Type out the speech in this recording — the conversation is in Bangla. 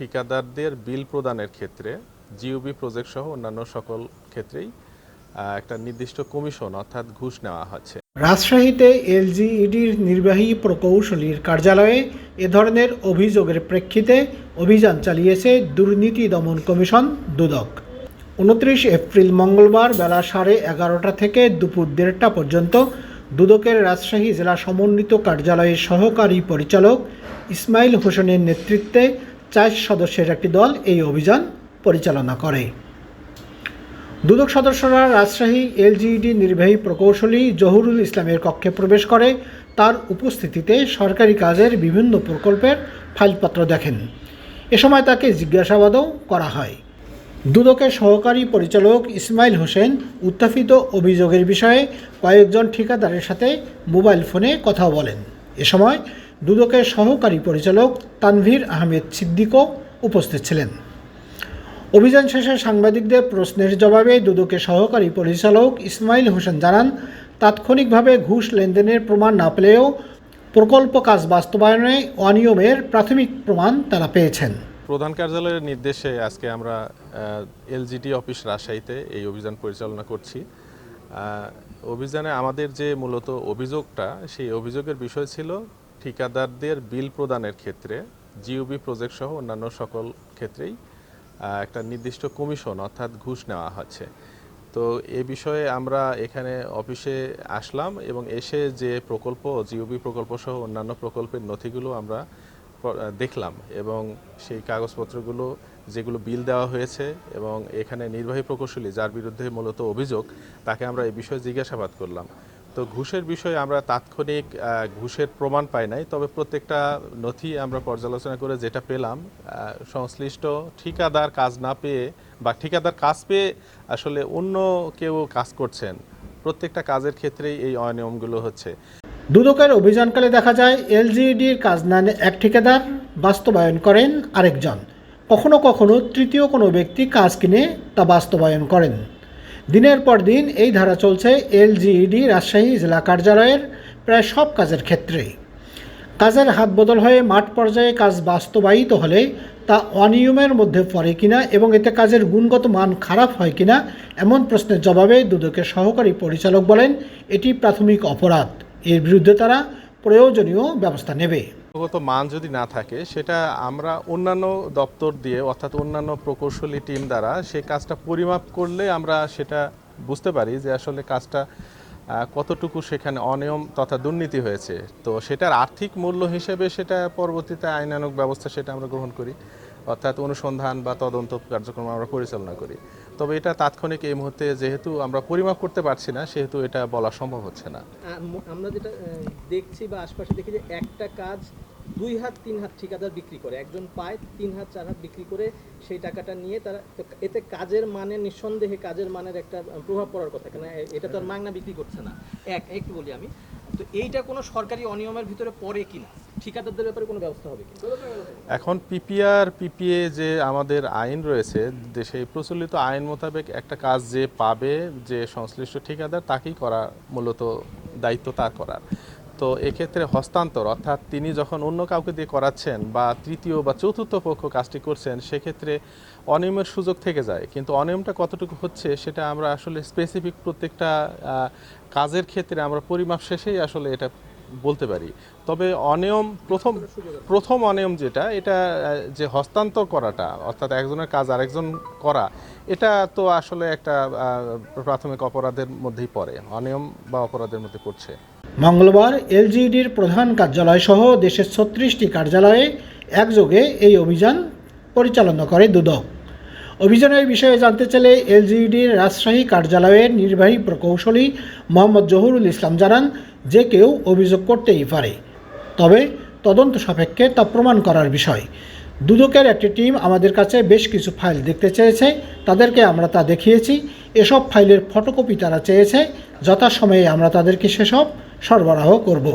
ঠিকাদারদের বিল প্রদানের ক্ষেত্রে জিওবি প্রজেক্ট সহ অন্যান্য সকল ক্ষেত্রেই একটা নির্দিষ্ট কমিশন অর্থাৎ ঘুষ নেওয়া হচ্ছে। রাজশাহীতে এলজিইডির নির্বাহী প্রকৌশলীর কার্যালয়ে এ ধরনের অভিযোগের প্রেক্ষিতে অভিযান চালিয়েছে দুর্নীতি দমন কমিশন দুদক। উনত্রিশ এপ্রিল মঙ্গলবার বেলা সাড়ে এগারোটা থেকে দুপুর দেড়টা পর্যন্ত দুদকের রাজশাহী জেলা সমন্বিত কার্যালয়ের সহকারী পরিচালক ইসমাইল হোসেনের নেতৃত্বে চার সদস্যের একটি দল এই অভিযান পরিচালনা করে। দুদক সদস্যরা রাজশাহী, এলজিইডি, নির্বাহী প্রকৌশলী জহুরুল ইসলামের কক্ষে প্রবেশ করে। তার উপস্থিতিতে সরকারি কাজের বিভিন্ন প্রকল্পের ফাইলপত্র দেখেন। এ সময় তাকে জিজ্ঞাসাবাদও করা হয়। দুদকের সহকারী পরিচালক ইসমাইল হোসেন উত্থাপিত অভিযোগের বিষয়ে কয়েকজন ঠিকাদারের সাথে মোবাইল ফোনে কথা বলেন। এ সময় দুদকের সহকারী পরিচালক তানভীর আহমেদ সিদ্দিকও উপস্থিত ছিলেন। অভিযান শেষে সাংবাদিকদের প্রশ্নের জবাবে দুদকের সহকারী পরিচালক ইসমাইল হোসেন জানান, তাৎক্ষণিকভাবে ঘুষ লেনদেনের প্রমাণ না পেলেও প্রকল্প কাজ বাস্তবায়নে অনিয়মের প্রাথমিক প্রমাণ তারা পেয়েছেন। প্রধান কার্যালয়ের নির্দেশে আজকে আমরা এলজিটি অফিস রাজশাহীতে এই অভিযান পরিচালনা করছি। অভিযানে আমাদের যে মূলত অভিযোগটা, সেই অভিযোগের বিষয় ছিল ঠিকাদারদের বিল প্রদানের ক্ষেত্রে জিওবি প্রজেক্ট সহ অন্যান্য সকল ক্ষেত্রেই একটা নির্দিষ্ট কমিশন অর্থাৎ ঘুষ নেওয়া হচ্ছে। তো এ বিষয়ে আমরা এখানে অফিসে আসলাম এবং এসে যে প্রকল্প জিওবি প্রকল্প সহ অন্যান্য প্রকল্পের নথিগুলো আমরা দেখলাম এবং সেই কাগজপত্রগুলো, যেগুলো বিল দেওয়া হয়েছে এবং এখানে নির্বাহী প্রকৌশলী যার বিরুদ্ধে মূলত অভিযোগ, তাকে আমরা এই বিষয়ে জিজ্ঞাসাবাদ করলাম। তো ঘুষের বিষয়ে আমরা তাৎক্ষণিক ঘুষের প্রমাণ পাই নাই, তবে প্রত্যেকটা নথি আমরা পর্যালোচনা করে যেটা পেলাম সংশ্লিষ্ট ঠিকাদার কাজ না পেয়ে বা ঠিকাদার কাজ পেয়ে আসলে অন্য কেউ কাজ করছেন, প্রত্যেকটা কাজের ক্ষেত্রেই এই অনিয়মগুলো হচ্ছে। দুদকের অভিযানকালে দেখা যায়, এলজিইডির কাজ না এক ঠিকাদার বাস্তবায়ন করেন আরেকজন। কখনো কখনো তৃতীয় কোনো ব্যক্তি কাজ কিনে তা বাস্তবায়ন করেন। দিনের পর দিন এই ধারা চলছে এলজিইডি রাজশাহী জেলা কার্যালয়ের প্রায় সব কাজের ক্ষেত্রেই কাজের হাত বদল হয়ে মাঠ পর্যায়ে কাজ বাস্তবায়িত হলে তা অনিয়মের মধ্যে পড়ে কিনা এবং এতে কাজের গুণগত মান খারাপ হয় কিনা এমন প্রশ্নের জবাবে দুদকের সহকারী পরিচালক বলেন, এটি প্রাথমিক অপরাধ। এর বিরুদ্ধে তারা প্রয়োজনীয় ব্যবস্থা নেবে। গুণগত মান যদি না থাকে, সেটা আমরা অন্যান্য দপ্তর দিয়ে, অর্থাৎ অন্যান্য প্রকৌশলী টিম দ্বারা সেই কাজটা পরিমাপ করলে আমরা সেটা বুঝতে পারি যে আসলে কাজটা কতটুকু সেখানে অনিয়ম তথা দুর্নীতি হয়েছে। তো সেটার আর্থিক মূল্য হিসেবে সেটা পরবর্তীতে আইনানুগ ব্যবস্থা সেটা আমরা গ্রহণ করি। অর্থাৎ অনুসন্ধান বা তদন্ত কার্যক্রম আমরা পরিচালনা করি। তবে এটা তাৎক্ষণিক এই মুহূর্তে যেহেতু আমরা পরিমাপ করতে পারছি না সেহেতু এটা বলা সম্ভব হচ্ছে না। আমরা যেটা দেখছি বা আশপাশে দেখি যে একটা কাজ দুই হাত তিন হাত ঠিকাদার বিক্রি করে। একজন পায় তিন হাত চার হাত বিক্রি করে সেই টাকাটা নিয়ে তারা এতে কাজের মানে নিঃসন্দেহে কাজের মানের একটা প্রভাব পড়ার কথা। কেন এটা তো আর মাগনা বিক্রি করছে না। এক একটু বলি আমি। তো এইটা কোনো সরকারি অনিয়মের ভিতরে পড়ে কিনা? ঠিকাদারদের ব্যাপারে কোনো ব্যবস্থা হবে কি এখন পিপিআর পিপিএ যে আমাদের আইন রয়েছে দেশে প্রচলিত আইন মোতাবেক একটা কাজ যে পাবে যে সংশ্লিষ্ট ঠিকাদার, তাকেই করা মূলত দায়িত্ব তার করার। তো এক্ষেত্রে হস্তান্তর, অর্থাৎ তিনি যখন অন্য কাউকে দিয়ে করাচ্ছেন বা তৃতীয় বা চতুর্থ পক্ষ কাজটি করছেন, সেক্ষেত্রে অনিয়মের সুযোগ থেকে যায়। কিন্তু অনিয়মটা কতটুকু হচ্ছে, সেটা আমরা আসলে স্পেসিফিক প্রত্যেকটা কাজের ক্ষেত্রে আমরা পরিমাপ শেষেই আসলে এটা বলতে পারি। তবে অনিয়ম প্রথম প্রথম অনিয়ম যেটা, এটা যে হস্তান্তর করাটা, অর্থাৎ একজনের কাজ আরেকজন করা, এটা তো আসলে একটা প্রাথমিক অপরাধের মধ্যেই পড়ে। অনিয়ম বা অপরাধের মধ্যে পড়ছে। মঙ্গলবার এলজিইডির প্রধান কার্যালয় সহ দেশের ছত্রিশটি কার্যালয়ে একযোগে এই অভিযান পরিচালনা করে দুদক। অভিযানের বিষয়ে জানতে চাইলে এলজিইডির রাজশাহী কার্যালয়ের নির্বাহী প্রকৌশলী মোহাম্মদ জহুরুল ইসলাম জানান, যে কেউ অভিযোগ করতেই পারে। তবে তদন্ত সাপেক্ষে তা প্রমাণ করার বিষয়। দুদকের একটি টিম আমাদের কাছে বেশ কিছু ফাইল দেখতে চেয়েছে। তাদেরকে আমরা তা দেখিয়েছি। এসব ফাইলের ফটোকপি তারা চেয়েছে। যথাসময়ে আমরা তাদেরকে সেসব সরবরাহ করব।